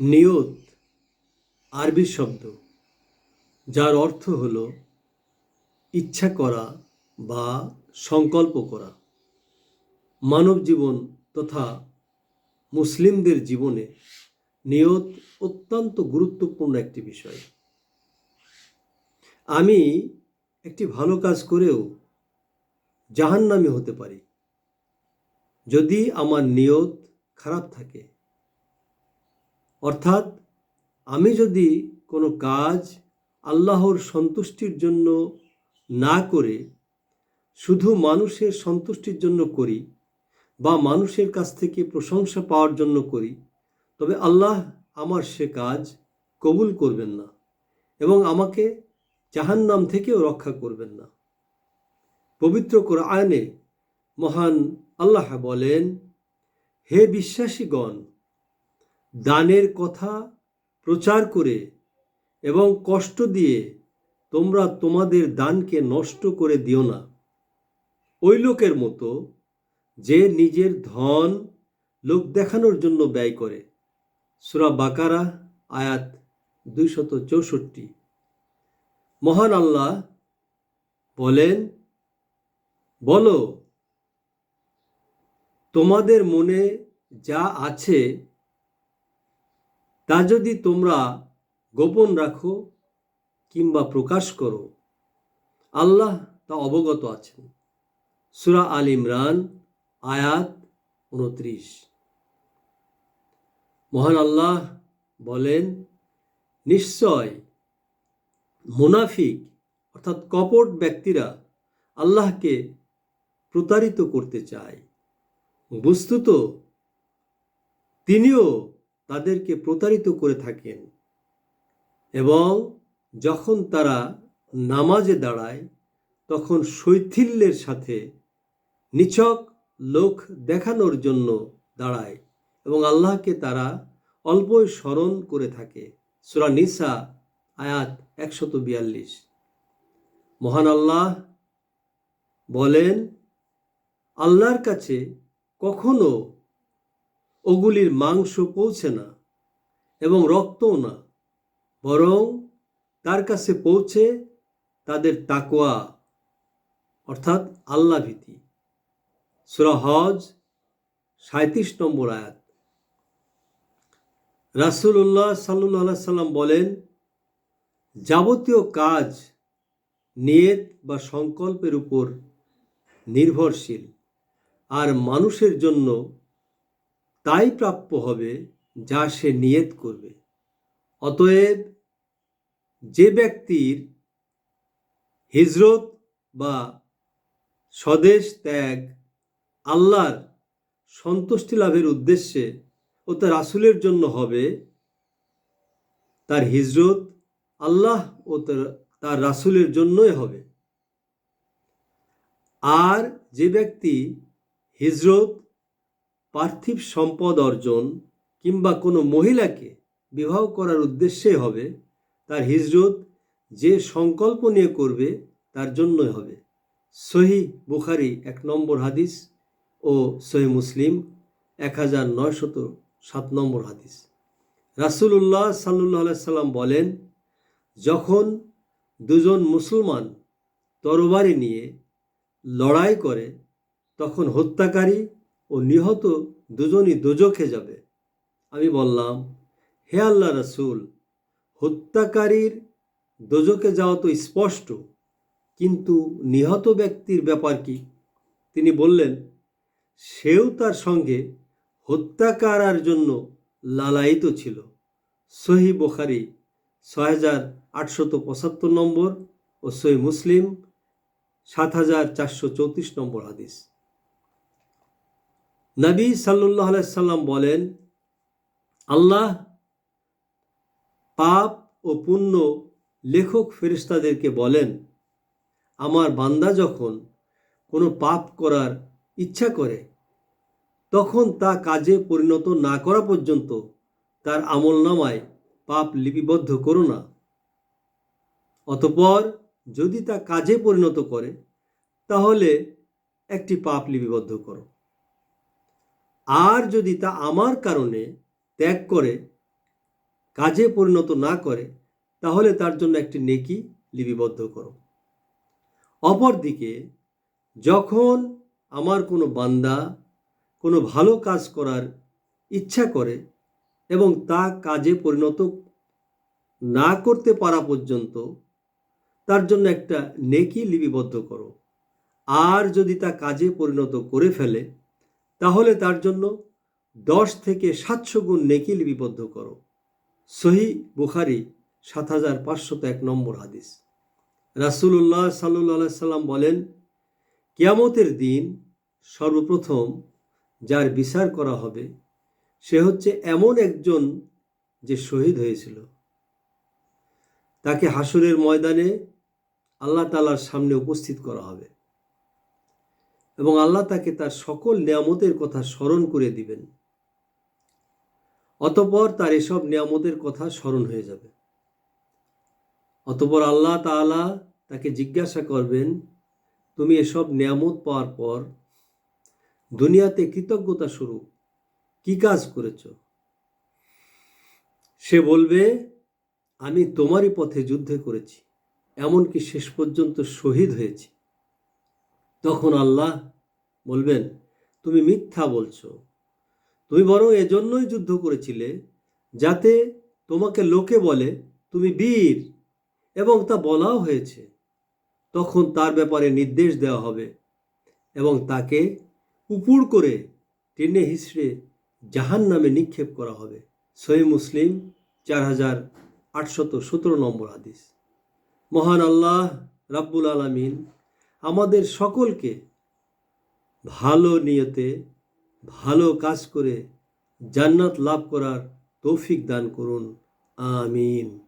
নিয়ত, আরবি শব্দ, যার অর্থ হল ইচ্ছা করা বা সংকল্প করা। মানব জীবন তথা মুসলিমদের জীবনে নিয়ত অত্যন্ত গুরুত্বপূর্ণ একটি বিষয়। আমি একটি ভালো কাজ করেও জাহান্নামী হতে পারি, যদি আমার নিয়ত খারাপ থাকে। অর্থাৎ আমি যদি কোনো কাজ আল্লাহর সন্তুষ্টির জন্য না করে, শুধু মানুষের সন্তুষ্টির জন্য করি বা মানুষের কাছ থেকে প্রশংসা পাওয়ার জন্য করি, তবে আল্লাহ আমার সে কাজ কবুল করবেন না এবং আমাকে জাহান্নাম থেকেও রক্ষা করবেন না। পবিত্র কোরআনে মহান আল্লাহ বলেন, হে বিশ্বাসীগণ দানের কথা প্রচার করে এবং কষ্ট দিয়ে তোমরা তোমাদের দানকে নষ্ট করে দিও না। ওই লোকের মতো যে নিজের ধন লোক দেখানোর জন্য ব্যয় করে। সুরা বাকারা, আয়াত দুইশত চৌষট্টি। মহান আল্লাহ বলেন, বলো, তোমাদের মনে যা আছে তা যদি তোমরা গোপন রাখো কিংবা প্রকাশ করো, আল্লাহ তা অবগত আছেন। সুরা আল ইমরান, আয়াত উনত্রিশ মহান আল্লাহ বলেন, নিশ্চয় মুনাফিক, অর্থাৎ কপট ব্যক্তিরা আল্লাহকে প্রতারিত করতে চায়। বস্তুত তিনিও তাদেরকে প্রতারিত করে থাকেন এবং যখন তারা নামাজে দাঁড়ায়, তখন শৈথিল্যের সাথে নিছক লোক দেখানোর জন্য দাঁড়ায় এবং আল্লাহকে তারা অল্পই স্মরণ করে থাকে। সুরা নিসা, আয়াত একশত বিয়াল্লিশ। মহান আল্লাহ বলেন, আল্লাহর কাছে কখনো ওগুলির মাংস পৌঁছে না এবং রক্তও না, বরং তার কাছে পৌঁছে তাদের তাকোয়া অর্থাৎ আল্লাহ ভীতি। সুরা হজ সাঁত্রিশ নম্বর আয়াত। রাসুল্লাহ সাল্লাহ সাল্লাম বলেন, যাবতীয় কাজ, নিয়ত বা সংকল্পের উপর নির্ভরশীল। আর মানুষের জন্য তাই প্রাপ্য হবে যা সে নিয়ত করবে। অতএব যে ব্যক্তির হিজরত বা স্বদেশ ত্যাগ আল্লাহর সন্তুষ্টি লাভের উদ্দেশ্যে ও তার রাসুলের জন্য হবে, তার হিজরত আল্লাহ ও তার তার রাসুলের জন্যই হবে। আর যে ব্যক্তি হিজরত পার্থিব সম্পদ অর্জন কিংবা কোনো মহিলাকে বিবাহ করার উদ্দেশ্যে হবে, তার হিজরত যে সংকল্প নিয়ে করবে তার জন্যই হবে। সহি বুখারি এক নম্বর হাদিস ও সহি মুসলিম এক হাজার নয়শত সাত নম্বর হাদিস। রাসুল্লাহ সাল্লাহ সাল্লাম বলেন, যখন দুজন মুসলমান তরবারি নিয়ে লড়াই করে, তখন হত্যাকারী ও নিহত দুজনই দোজখে যাবে। আমি বললাম, হে আল্লাহ রসুল, হত্যাকারীর দোজকে যাওয়া তো স্পষ্ট, কিন্তু নিহত ব্যক্তির ব্যাপার কি? তিনি বললেন, সেও তার সঙ্গে হত্যাকারার জন্য লালায়িত ছিল। সহি বোখারি, ছয় হাজার আটশত পঁচাত্তর নম্বর ও সহি মুসলিম, সাত হাজার চারশো চৌত্রিশ নম্বর হাদিস। নবী সাল্লাহ সাল্লাম বলেন, আল্লাহ পাপ ও পুণ্য লেখক ফেরিস্তাদেরকে বলেন, আমার বান্দা যখন কোনো পাপ করার ইচ্ছা করে, তখন তা কাজে পরিণত না করা পর্যন্ত তার আমল নামায় পাপ লিপিবদ্ধ করো না। অতপর যদি তা কাজে পরিণত করে, তাহলে একটি পাপ লিপিবদ্ধ করো। আর যদি তা আমার কারণে ত্যাগ করে, কাজে পরিণত না করে, তাহলে তার জন্য একটি নেকি লিপিবদ্ধ করো। অপরদিকে, যখন আমার কোনো বান্দা কোনো ভালো কাজ করার ইচ্ছা করে এবং তা কাজে পরিণত না করতে পারা পর্যন্ত, তার জন্য একটা নেকি লিপিবদ্ধ করো। আর যদি তা কাজে পরিণত করে ফেলে তাহলে তার জন্য দশ থেকে সাতশো গুণ নেকি লিপিবদ্ধ করো। সহি বুখারি সাত হাজার পাঁচশত এক নম্বর হাদিস। রাসুল্লাহ সাল্লাহ সাল্লাম বলেন, কিয়ামতের দিন সর্বপ্রথম যার বিচার করা হবে, সে হচ্ছে এমন একজন যে শহীদ হয়েছিল। তাকে হাসরের ময়দানে আল্লাহ তালার সামনে উপস্থিত করা হবে। এবং আল্লাহ তাকে তার সকল নিয়ামতের কথা স্মরণ করে দিবেন। অতপর তার এসব নিয়ামতের কথা স্মরণ হয়ে যাবে। অতপর আল্লাহ তাআলা তাকে জিজ্ঞাসা করবেন, তুমি এসব নিয়ামত পাওয়ার পর দুনিয়াতে কৃতজ্ঞতা স্বরূপ কি কাজ করেছ? সে বলবে, আমি তোমারই পথে যুদ্ধে করেছি, এমনকি শেষ পর্যন্ত শহীদ হয়েছি। তখন আল্লাহ বলবেন, তুমি মিথ্যা বলছো। তুমি বরং এজন্যই যুদ্ধ করেছিলে যাতে তোমাকে লোকে বলে, তুমি বীর এবং তা বলাও হয়েছে। তখন তার ব্যাপারে নির্দেশ দেওয়া হবে এবং তাকে উপুড় করে টেনে হিসড়ে জাহান নামে নিক্ষেপ করা হবে। সহি মুসলিম, চার হাজার আটশত সতেরো নম্বর হাদিস। মহান আল্লাহ রাব্বুল আলামিন আমাদের সকলকে ভালো নিয়তে ভালো কাজ করে জান্নাত লাভ করার তৌফিক দান করুন। আমিন।